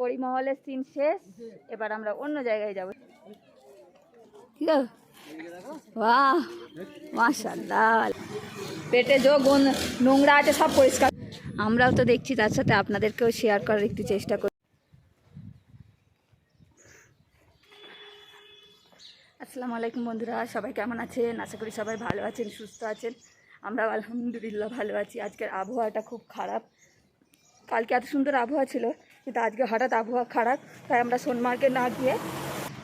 পরিমহলের scene শেষ এবার আমরা অন্য জায়গায় যাব। ঠিক আছে? বাহ মাশাল্লাহ পেটে যে নোংরা আছে সব পরিষ্কার। আমরাও তো দেখছি তার সাথে আপনাদেরকেও শেয়ার করার একটু চেষ্টা করি। আসসালামু আলাইকুম বন্ধুরা, সবাই কেমন আছেন? আশা করি সবাই ভালো আছেন, সুস্থ আছেন। আমরাও আলহামদুলিল্লাহ ভালো আছি। আজকের আবহাওয়াটা খুব খারাপ। কালকে এত সুন্দর আবহাওয়া ছিল, কিন্তু আজকে হঠাৎ আবহাওয়া খারাপ, তাই আমরা সোনমার্গে না গিয়ে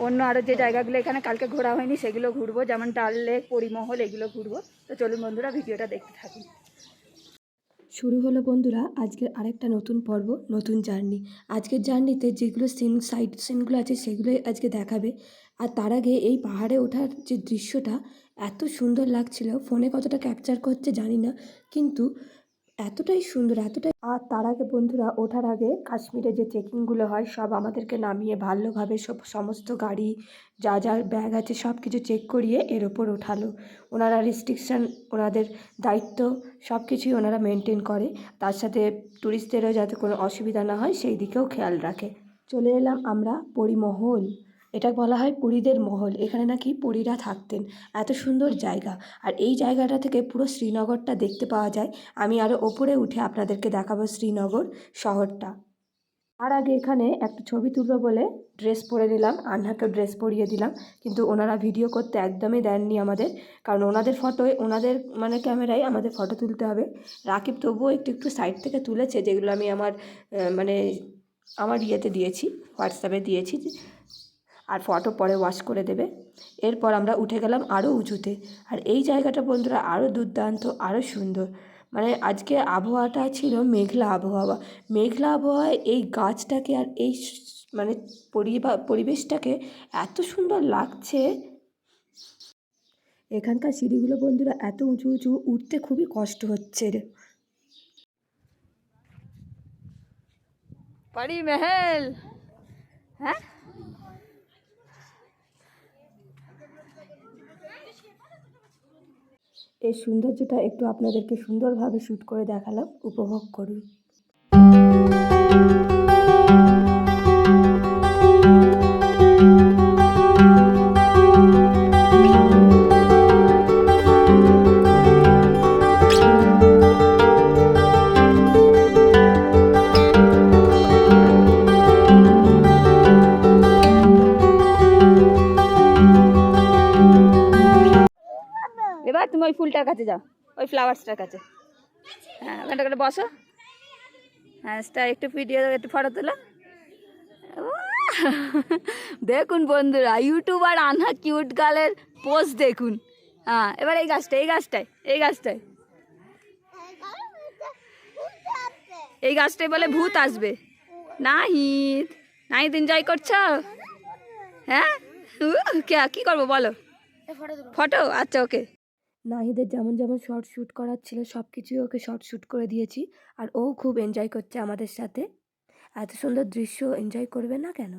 অন্য আরও যে জায়গাগুলো এখানে কালকে ঘোরা হয়নি, সেগুলো ঘুরবো, যেমন ডাল লেক, পরিমহল, এগুলো ঘুরবো। তো চলুন বন্ধুরা, ভিডিওটা দেখতে থাকুন। শুরু হলো বন্ধুরা, আজকের আরেকটা নতুন পর্ব, নতুন জার্নি। আজকের জার্নিতে যেগুলো সিন সাইড সিনগুলো আছে, সেগুলোই আজকে দেখাবে। আর তার আগে এই পাহাড়ে ওঠার যে দৃশ্যটা এত সুন্দর লাগছিল। ফোনে কতটা ক্যাপচার করছে জানি না, কিন্তু এতটাই সুন্দর, এতটাই আর তার আগে বন্ধুরা, ওঠার আগে কাশ্মীরে যে চেকিংগুলো হয়, সব আমাদেরকে নামিয়ে ভালোভাবে সব সমস্ত গাড়ি, যা যা ব্যাগ আছে, সব কিছু চেক করিয়ে এর ওপর ওঠালো। ওনারা রেস্ট্রিকশান ওনাদের দায়িত্ব, সব কিছুই ওনারা মেনটেন করে। তার সাথে ট্যুরিস্টদেরও যাতে কোনো অসুবিধা না হয়, সেই দিকেও খেয়াল রাখে। চলে এলাম আমরা পরিমহল। এটা বলা হয় পুরীদের মহল। এখানে নাকি পুরীরা থাকতেন। এত সুন্দর জায়গা। আর এই জায়গাটা থেকে পুরো শ্রীনগরটা দেখতে পাওয়া যায়। আমি আরও ওপরে উঠে আপনাদেরকে দেখাবো শ্রীনগর শহরটা। আর আগে এখানে একটা ছবি তুলবো বলে ড্রেস পরে নিলাম। আন্নাকেও ড্রেস পরিয়ে দিলাম। কিন্তু ওনারা ভিডিও করতে একদমই দেননি আমাদের। কারণ ওনাদের ফটোয়, ওনাদের মানে ক্যামেরায় আমাদের ফটো তুলতে হবে। রাকিব তবুও একটু একটু সাইড থেকে তুলেছে যেগুলো আমি আমার মানে আমার ইয়েতে দিয়েছি, হোয়াটসঅ্যাপে দিয়েছি। আর ফটো পরে ওয়াশ করে দেবে। এরপর আমরা উঠে গেলাম আরও উঁচুতে। আর এই জায়গাটা বন্ধুরা আরও দুর্দান্ত আরও সুন্দর। মানে আজকে আবহাওয়াটা ছিল মেঘলা আবহাওয়া। মেঘলা আবহাওয়ায় এই গাছটাকে আর এই মানে পরিবা, পরিবেশটাকে এত সুন্দর লাগছে। এখানকার সিঁড়িগুলো বন্ধুরা এত উঁচু উঁচু, উঠতে খুবই কষ্ট হচ্ছে পরি মহল হ্যাঁ? এই সৌন্দর্যটা একটু আপনাদেরকে সুন্দরভাবে শ্যুট করে দেখালাম উপভোগ করুন। ওই ফুলটার কাছে যাও ওই ফ্লাওয়ার্সটার কাছে। হ্যাঁ ওখানটা করে বসো। হ্যাঁ স্টার একটু ভিডিও একটু ফটো তোলো। দেখুন বন্ধুরা ইউটিউবার আনহা কিউট গালের পোস্ট দেখুন। হ্যাঁ এবার এই গাছটায় এই গাছটায় এই গাছটায়। এই গাছটায় বলে ভূত আসবে। নাহিদ নাহিদ এনজয় করছ? হ্যাঁ? কে কি করব বলো? ফটো আচ্ছা ওকে নাহিদের যেমন যেমন শর্ট শ্যুট করার ছিল সব কিছুই ওকে শর্ট শ্যুট করে দিয়েছি। আর ও খুব এনজয় করছে আমাদের সাথে। এত সুন্দর দৃশ্য এনজয় করবে না কেন?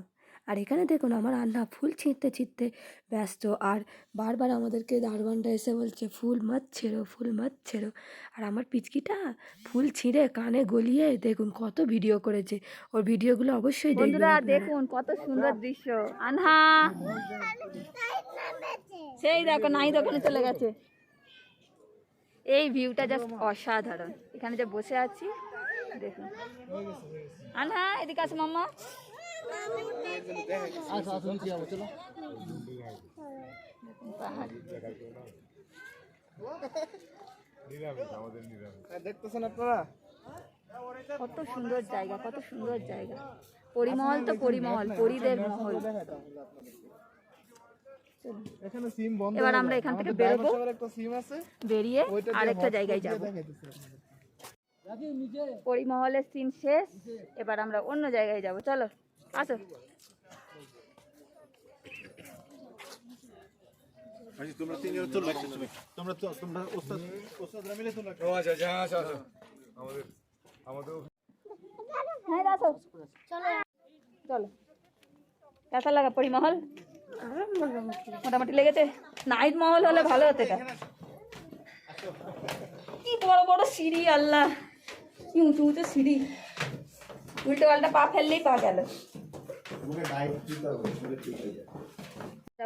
আর এখানে দেখুন আমার আন্না ফুল ছিঁড়তে ছিঁড়তে ব্যস্ত। আর বারবার আমাদেরকে দারবানটা এসে বলছে ফুল মত ছেড়ো ফুল মত ছেড়ো। আর আমার পিচকিটা ফুল ছিঁড়ে কানে গলিয়ে দেখুন কত ভিডিও করেছে। ওর ভিডিওগুলো অবশ্যই বন্ধুরা দেখুন কত সুন্দর দৃশ্য। আনহা! সেই দেখো নাই দোকানে চলে গেছে। এই ভিউটা জাস্ট অসাধারণ। এখানে যে বসে আছি, দেখুন। আনহা, এদিকে আসো মাম্মা। কত সুন্দর জায়গা, কত সুন্দর জায়গা। পরিমহল তো পরিমহল পরিদের মহল। এবার আমরা এখান থেকে আমাদের বেরোবো। একটা সিম আছে। বেরিয়ে আরেকটা জায়গায় যাব। পরিমহলের সিন শেষ। এবার আমরা অন্য জায়গায় যাব। চলো আসো। আচ্ছা তোমরা তিনজন চলবে তোমরা তোমরা ওস্তাদ ওস্তাদরা মিলে তোমরা ও আচ্ছা আচ্ছা আচ্ছা আমাদের আমাদের হ্যাঁ আসো চলো। কেসা লাগা পরিমহল? মোটামুটি লেগেছে। নাইট মহল হলে ভালো হতো কি বড় বড় সিঁড়ি, আল্লাহ। কি উঁচু উঁচু সিঁড়ি। উল্টো পাল্টা পা ফেললেই পা গেল।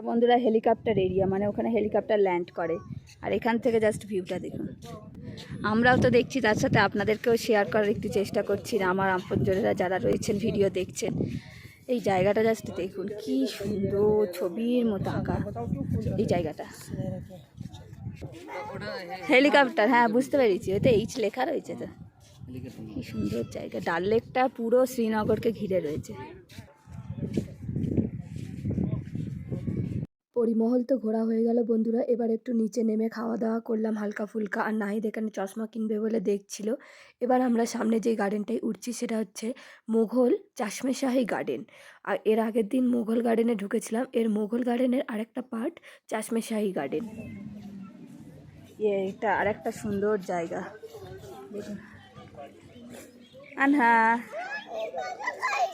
বন্ধুরা, হেলিকপ্টার এরিয়া মানে ওখানে হেলিকপ্টার ল্যান্ড করে। আর এখান থেকে জাস্ট ভিউটা দেখুন। আমরাও তো দেখছি, তার সাথে আপনাদেরকেও শেয়ার করার একটু চেষ্টা করছি। আমার আপনজনেরা যারা রয়েছেন ভিডিও দেখছেন এই জায়গাটা জাস্ট দেখুন, কি সুন্দর ছবির মতো আঁকা এই জায়গাটা। হেলিকপ্টার হ্যাঁ বুঝতে পেরেছি ওতে এইচ লেখা রয়েছে তো। কি সুন্দর জায়গা, ডাল লেকটা পুরো শ্রীনগরকে ঘিরে রয়েছে। পরিমহল তো ঘোরা হয়ে গেল বন্ধুরা। এবার একটু নিচে নেমে খাওয়া দাওয়া করলাম হালকা ফুলকা। আর নাহিদ এখানে চশমা কিনবে বলে দেখছিল। এবার আমরা সামনে যে গার্ডেনটায় উঠছি সেটা হচ্ছে মোঘল চাশমে শাহী গার্ডেন। আর এর আগের দিন মোঘল গার্ডেনে ঢুকেছিলাম। এর মোঘল গার্ডেনের আরেকটা পার্ট চাশমে শাহী গার্ডেন এটা আর একটা সুন্দর জায়গা। দেখুন। আনহা।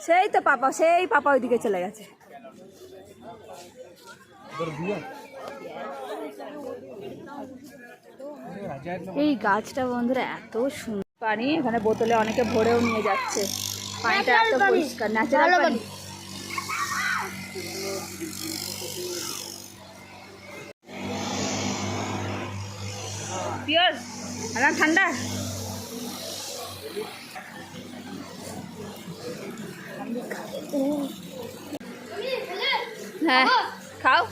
সেই তো পাপা সেই পাপা ওইদিকে চলে গেছে। এই গাছটা বন্ধুরা এত সুন্দর। পানি এখানে বোতলে অনেকে ভরেও নিয়ে যাচ্ছে। পানিটা এত পরিষ্কার ন্যাচারাল পানি পিওর আর ঠান্ডা। হ্যাঁ খাও।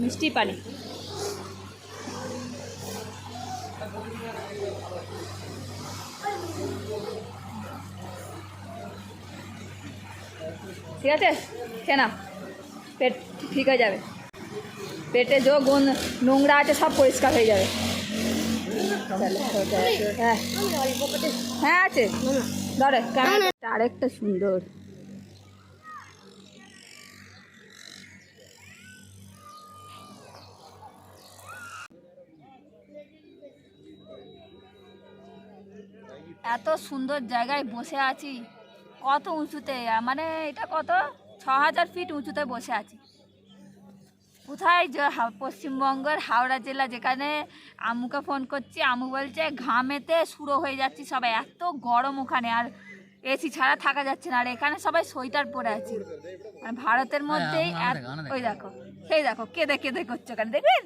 মিষ্টি পানি। ঠিক আছে? খেয়ে নাও। পেট ঠিক হয়ে যাবে। পেটে যে গুণ নোংরা আছে সব পরিষ্কার হয়ে যাবে। হ্যাঁ হ্যাঁ আছে। ধরে আরেকটা সুন্দর। এত সুন্দর জায়গায় বসে আছি। কত উঁচুতে? মানে এটা কত? ছ হাজার ফিট উঁচুতে বসে আছি। কোথায় পশ্চিমবঙ্গের হাওড়া জেলা যেখানে আম্মুকে ফোন করছি আম্মু বলছে ঘামেতে শুরু হয়ে যাচ্ছি সবাই। এত গরম ওখানে আর এসি ছাড়া থাকা যাচ্ছে না। আর এখানে সবাই সোয়েটার পরে আছি। মানে ভারতের মধ্যেই এত- ওই দেখো সেই দেখো কেঁদে কেঁদে করছে ওখানে। দেখবেন?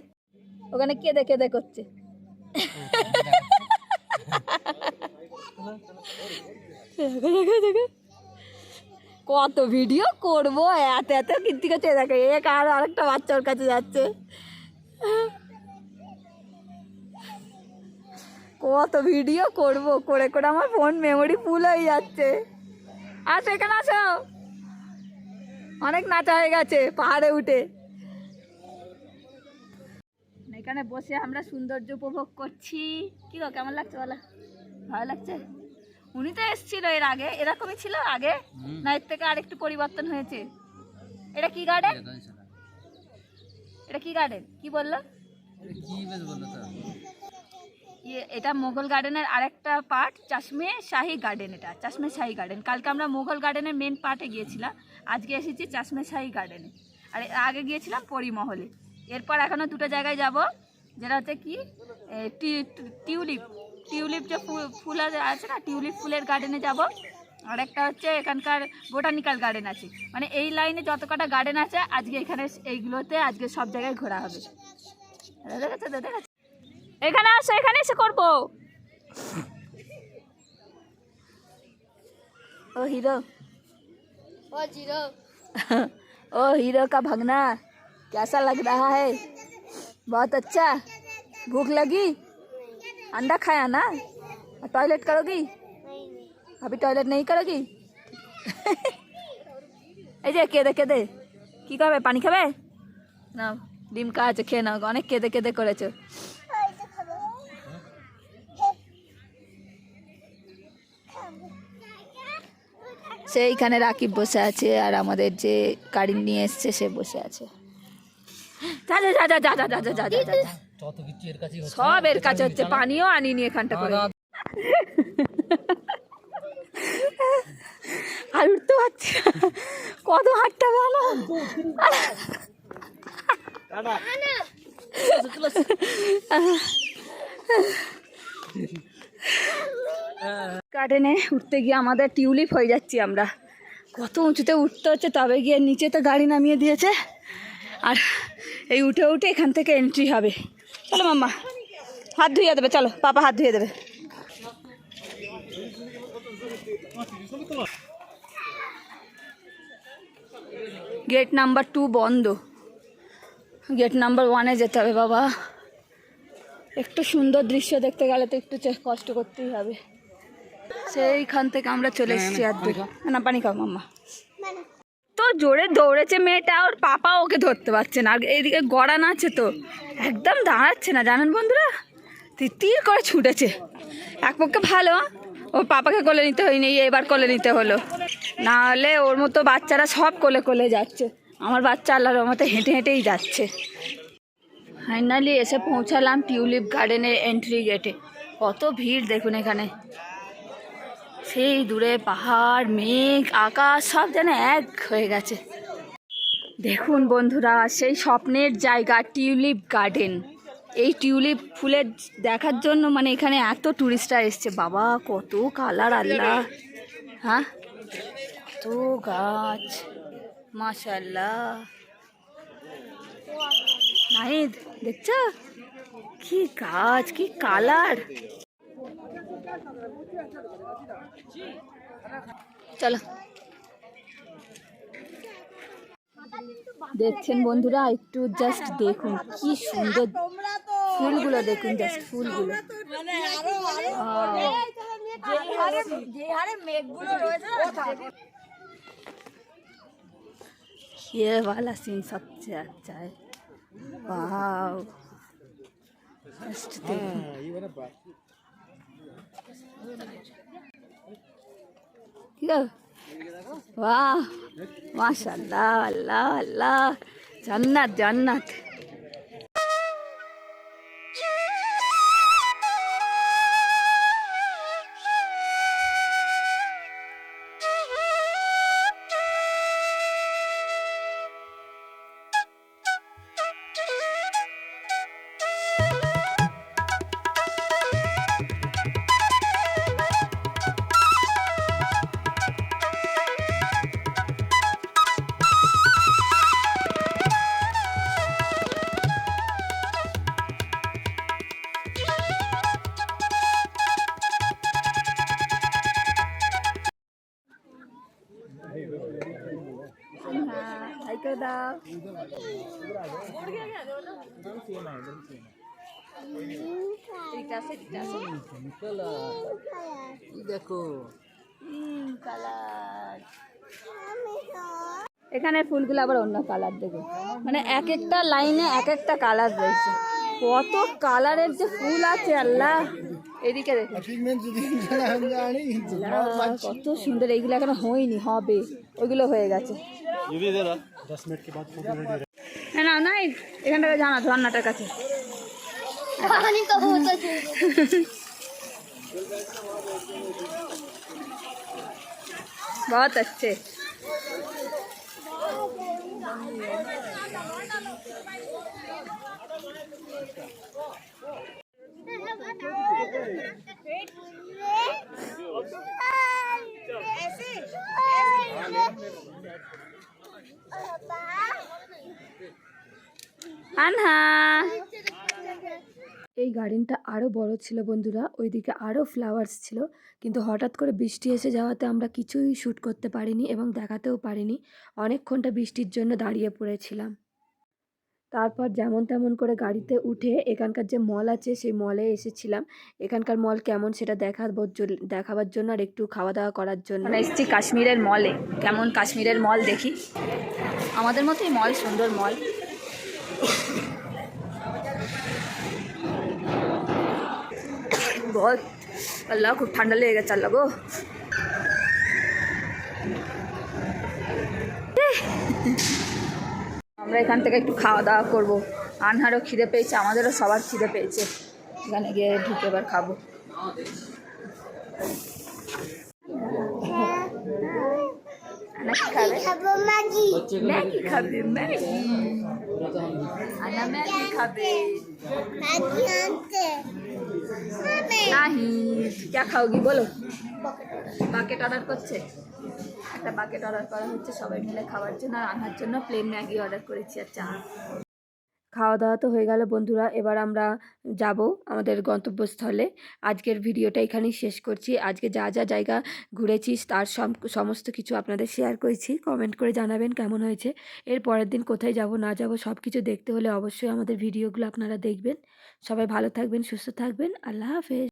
ওখানে কেঁদে কেঁদে করছে। দেখো, দেখো, দেখো। কত ভিডিও করব? এত এত কীর্তি করছে। দেখো এক আর আরেকটা বাচ্চার কাছে যাচ্ছে। কত ভিডিও করব? করে করে আমার ফোন মেমোরি ফুল হয়ে যাচ্ছে। আসো, এখানে আসো। অনেক নাচা হয়ে গেছে পাহাড়ে উঠে। এখানে বসে আমরা সৌন্দর্য উপভোগ করছি। কি গো, কেমন লাগছে বলো? ভালো লাগছে? উনি তো এসেছিল এর আগে এরকমই ছিল আগে। না এর থেকে আরেকটু পরিবর্তন হয়েছে। এটা কি গার্ডেন এটা কি গার্ডেন কি বলল? ইয়ে এটা মোগল গার্ডেনের আরেকটা পার্ট চাশমে শাহী গার্ডেন এটা চাশমে শাহী গার্ডেন কালকে আমরা মোগল গার্ডেনের মেন পার্টে গিয়েছিলাম। আজকে এসেছি চাশমে শাহী গার্ডেনে আর এর আগে গিয়েছিলাম পরিমহলে। এরপর এখনও দুটো জায়গায় যাব যেটা হচ্ছে কি? টি- টিউলিপ। টিউলিপ যে ফুল ফুল আছে আছে না টিউলিপ ফুলের গার্ডেনে যাব আর একটা হচ্ছে এখানকার বোটানিক্যাল গার্ডেন আছে মানে এই লাইনে যত কটা গার্ডেন আছে আজকে এখানে এইগুলোতে আজকে সব জায়গায় ঘোরা হবে দেখেছো তো, দেখেছো এখানে আসো এখানে এসে করবো ओ हीरो ओ जीरो ओ हीरो का भगना कैसा लग रहा है बहुत अच्छा भूख लगी अंडा खाया ना टॉयलेट करोगी नहीं नहीं अभी टॉयलेट नहीं करोगी এই যে কেঁদে কেঁদে কি খাবে পানি খাবে না ডিম কাজ খেয়ে নাও অনেক কেঁদে কেঁদে করেছো সেইখানে রাকিব বসে আছে আর আমাদের যে গাড়ি নিয়ে এসছে সে বসে আছে যা যা যা যা যা যা যা যা যা যা যা। সব এর কাছে হচ্ছে পানিও আনিনি এখানটা করে। আর উঠতে পারছি কত হাতটা ভালো? গার্ডেনে উঠতে গিয়ে আমাদের টিউলিপ হয়ে যাচ্ছি আমরা। কত উঁচুতে উঠতে হচ্ছে তবে গিয়ে নিচে তো গাড়ি নামিয়ে দিয়েছে। আর এই উঠে উঠে এখান থেকে এন্ট্রি হবে। চলো মাম্মা হাত ধুইয়ে দেবে চলো পাপা হাত ধুয়ে দেবে। গেট নাম্বার টু বন্ধ। গেট নাম্বার ওয়ানে যেতে হবে বাবা। একটু সুন্দর দৃশ্য দেখতে গেলে তো একটু কষ্ট করতেই হবে। সেইখান থেকে আমরা চলে এসেছি আর না পানি খাও মাম্মা। তো জোরে দৌড়েছে মেয়েটা, ওর পাপা ওকে ধরতে পারছে না। আর এদিকে গড়ান আছে তো, একদম দাঁড়াচ্ছে না, জানেন বন্ধুরা? তির করে ছুটেছে। এক পক্ষে ভালো ওর পাপাকে কোলে নিতে হয়নি, এবার কোলে নিতে হলো। না হলে ওর মতো বাচ্চারা সব কোলে কোলে যাচ্ছে। আমার বাচ্চা আল্লাহর মতো হেঁটে হেঁটেই যাচ্ছে। ফাইনালি এসে পৌঁছালাম টিউলিপ গার্ডেনের এন্ট্রি গেটে কত ভিড় দেখুন এখানে। সেই দূরে পাহাড়, মেঘ, আকাশ, সব যেন এক হয়ে গেছে। দেখুন বন্ধুরা, সেই স্বপ্নের জায়গা টিউলিপ গার্ডেন। এই টিউলিপ ফুলের দেখার জন্য মানে এখানে এত টুরিস্টরা এসছে। বাবা, কত কালার, আল্লাহ। হ্যাঁ? কত গাছ মাশাল্লাহ নাহিদ, দেখছ? কি গাছ, কি কালার। চলো দেখছেন বন্ধুরা একটু জাস্ট দেখুন কি সুন্দর ফুলগুলো দেখুন জাস্ট ফুলগুলো ये वाला सीन सबसे अच्छा है वाओ जस्ट देखो ঠিক আছে বাহ মাশাল্লাহ আল্লাহ আল্লাহ এখানে ফুলগুলো আবার অন্য কালার দেখো। মানে এক একটা লাইনে এক একটা কালার রয়েছে। কত কালারের যে ফুল আছে, আল্লাহ। এদিকে দেখো। কত সুন্দর, এইগুলো এখনও হয়নি, হবে। ওইগুলো হয়ে গেছে। ये भी दे रहा হ্যাঁ না নাই এখান থেকে জানা ঝর্ণাটার কাছে पानी तो बहुत अच्छे बहुत अच्छे এই গার্ডেনটা আরও বড় ছিল বন্ধুরা, ওইদিকে আরও ফ্লাওয়ার্স ছিল, কিন্তু হঠাৎ করে বৃষ্টি এসে যাওয়াতে আমরা কিছুই শ্যুট করতে পারিনি এবং দেখাতেও পারিনি। অনেকক্ষণটা বৃষ্টির জন্য দাঁড়িয়ে পড়েছিলাম। তারপর যেমন তেমন করে গাড়িতে উঠে এখানকার যে মল আছে সেই মলে এসেছিলাম। এখানকার মল কেমন সেটা জন্য দেখাবার জন্য আর একটু খাওয়া দাওয়া করার জন্য। এসছি কাশ্মীরের মলে। কেমন কাশ্মীরের মল দেখি? আমাদের মতোই মল, সুন্দর মল। আল্লাহ, খুব ঠান্ডা লেগে গেছে, আল্লাহ গো। আমরা এখান থেকে একটু খাওয়া দাওয়া করব। আনহারও খিদে পেয়েছে আমাদেরও সবার খিদে পেয়েছে। এখানে গিয়ে ঢুকে এবার খাব। ম্যাগি। ম্যাগি খাবে ম্যাগি। খাবে। নাহি क्या খাওগি বলো। বাকেট অর্ডার করছে। একটা বাকেট অর্ডার করা হচ্ছে সবাই মিলে খাওয়ার জন্য আর আনার জন্য। প্লেন ম্যাগি অর্ডার করেছি আর চা। খাওয়া দাওয়া তো হয়ে গেল বন্ধুরা, এবার আমরা যাব আমাদের গন্তব্যস্থলে। আজকের ভিডিওটা এখানেই শেষ করছি। আজকে যা যা জায়গা ঘুরেছি তার সম- সমস্ত কিছু আপনাদের শেয়ার করেছি। কমেন্ট করে জানাবেন কেমন হয়েছে। এর পরের দিন কোথায় যাব, না যাব সব কিছু দেখতে হলে অবশ্যই আমাদের ভিডিওগুলো আপনারা দেখবেন। সবাই ভালো থাকবেন, সুস্থ থাকবেন। আল্লাহ হাফেজ।